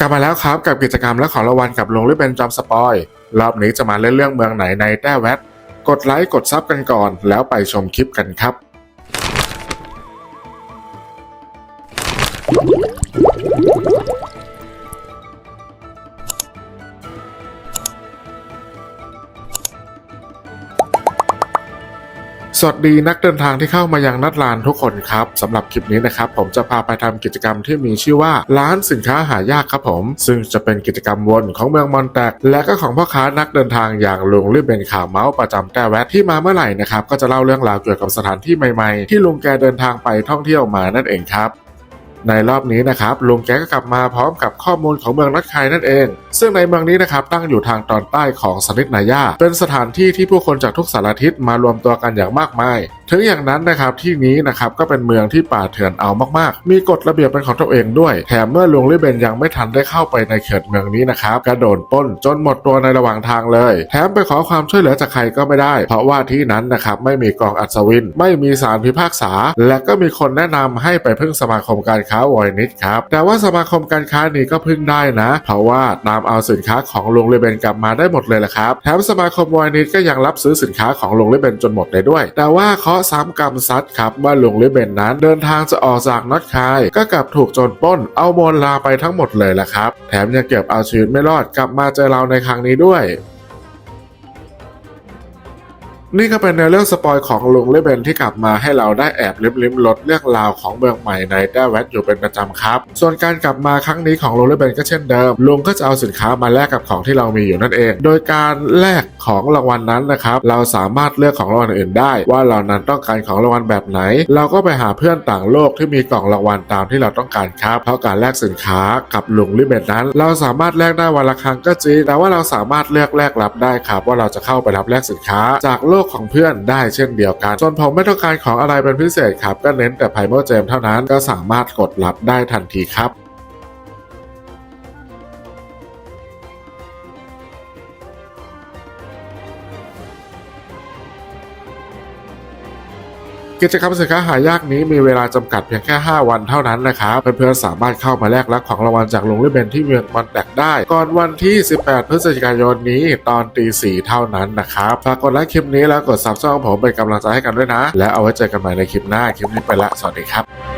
กลับมาแล้วครับกับกิจกรรมและของรางวัลกับลุงลิเป็นจอมสปอย รอบนี้จะมาเล่นเรื่องเมืองไหนในแต้แวดกดไลค์กดซับกันก่อน แล้วไปชมคลิปกันครับ สวัสดีนักเดินทางที่เข้ามายังนัดลานทุกคนครับสำหรับคลิปนี้นะครับผมจะพาไปทำกิจกรรมที่มีชื่อว่าร้านสินค้าหายากครับผม ซึ่งจะเป็นกิจกรรมวนของเมืองมอนแตก และก็ของพ่อค้านักเดินทางอย่างลุงรีบเป็นข่าวเมาส์ประจำแต่แวะที่มาเมื่อไหร่นะครับก็จะเล่าเรื่องราวเกี่ยวกับสถานที่ใหม่ๆ ที่ลุงแกเดินทางไปท่องเที่ยวมานั่นเองครับ ในรอบนี้นะครับลุงแกก็กลับมาพร้อมกับข้อมูลของเมืองนัดคายนั่นเอง ซึ่งในเมืองนี้นะครับตั้งอยู่ทางตอนใต้ของสนิทนายาเป็นสถานที่ที่ผู้คนจากทุกสารทิศมารวมตัวกันอย่างมากมาย ถึงอย่างนั้นนะครับที่นี้นะครับก็เป็นเมืองที่ป่าเถื่อนเอามากๆ มีกฎระเบียบเป็นของตัวเองด้วย แถมเมื่อลุงลิเบนยังไม่ทันได้เข้าไปในเขตเมืองนี้นะครับกระโดดป้นจนหมดตัวในระหว่างทางเลย แถมไปขอความช่วยเหลือจากใครก็ไม่ได้ เพราะว่าที่นั้นนะครับไม่มีกองอัศวิน ไม่มีสารพิพากษา และก็มีคนแนะนำให้ไปพึ่งสมาคมการค้าวอยนิดครับแต่ว่าสมาคมการค้านี้ก็พึ่งได้นะ เพราะว่านำเอาสินค้าของลุงลิเบนกลับมาได้หมดเลยละครับแถมสมาคมวอยนิดก็ยังรับซื้อสินค้าของลุงลิเบนจนหมดเลยด้วย แต่ว่าเคาะห์ซ้ำกรรมซัดครับว่าหลวงลิเบนนั้น เดินทางจะออกจากน็อตคายก็กลับถูกโจรปล้น เอาโมลลาไปทั้งหมดเลยละครับ แถมยังเก็บเอาชีวิตไม่รอดกลับมาเจอเราในครั้งนี้ด้วย นี่ก็เป็นในเรื่องสปอยของลุงลิเบนที่กลับมาให้เราได้แอบลิมลิมลดเรื่องราวของเมืองใหม่ในแต้แวดอยู่เป็นประจำครับ ส่วนการกลับมาครั้งนี้ของลุงลิเบนก็เช่นเดิม ลุงก็จะเอาสินค้ามาแลกกับของที่เรามีอยู่นั่นเอง โดยการแลกของรางวัลนั้นนะครับ เราสามารถเลือกของรางวัลอื่นได้ ว่าเรานั้นต้องการของรางวัลแบบไหน เราก็ไปหาเพื่อนต่างโลกที่มีกล่องรางวัลตามที่เราต้องการครับ เพราะการแลกสินค้ากับลุงลิเบนนั้น เราสามารถแลกได้วันละครั้งก็จริงแต่ว่าเราสามารถเลือกแลกรับได้ครับว่าเราจะเข้าไปรับแลกสินค้าจากโลกของเพื่อนได้เช่นเดียวกัน ส่วนผมไม่ต้องการของอะไรเป็นพิเศษครับ ก็เน้นแต่ไพโมเจมเท่านั้นก็สามารถกดรับได้ทันทีครับ กิจกรรมสินค้าหายากนี้มีเวลาจำกัดเพียงแค่ 5 วันเท่านั้นนะครับเพื่อนๆสามารถเข้ามาแลกรับของรางวัลจากลุงลิเบนที่เมืองมอนแตกได้ ก่อนวันที่ 18 พฤศจิกายนนี้ตอนตีสี่เท่านั้นนะครับฝากกดไลค์คลิปนี้แล้วกดซับช่องผมเป็นกำลังใจให้กันด้วยนะ และเอาไว้เจอกันใหม่ในคลิปหน้าคลิปนี้ไปละสวัสดีครับ